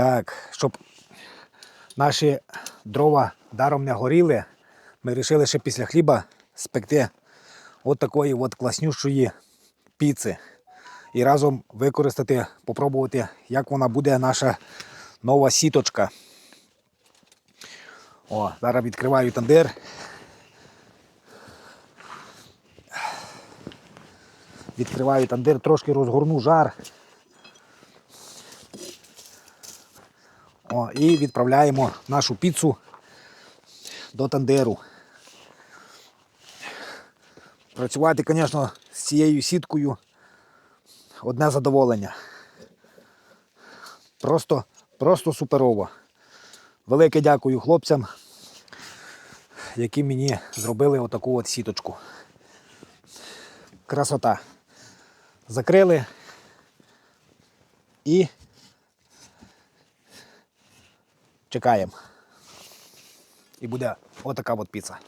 Так, щоб наші дрова даром не горіли, ми вирішили ще після хліба спекти от такої от класнющої піци. І разом використати, попробувати, як вона буде наша нова сіточка. О, зараз відкриваю тандир. Відкриваю тандир, трошки розгорну жар. О, і відправляємо нашу піцу до тандиру. Працювати, звісно, з цією сіткою одне задоволення. Просто, просто суперово. Велике дякую хлопцям, які мені зробили отаку от сіточку. Красота. Закрили і чекаємо. І буде отака от піца.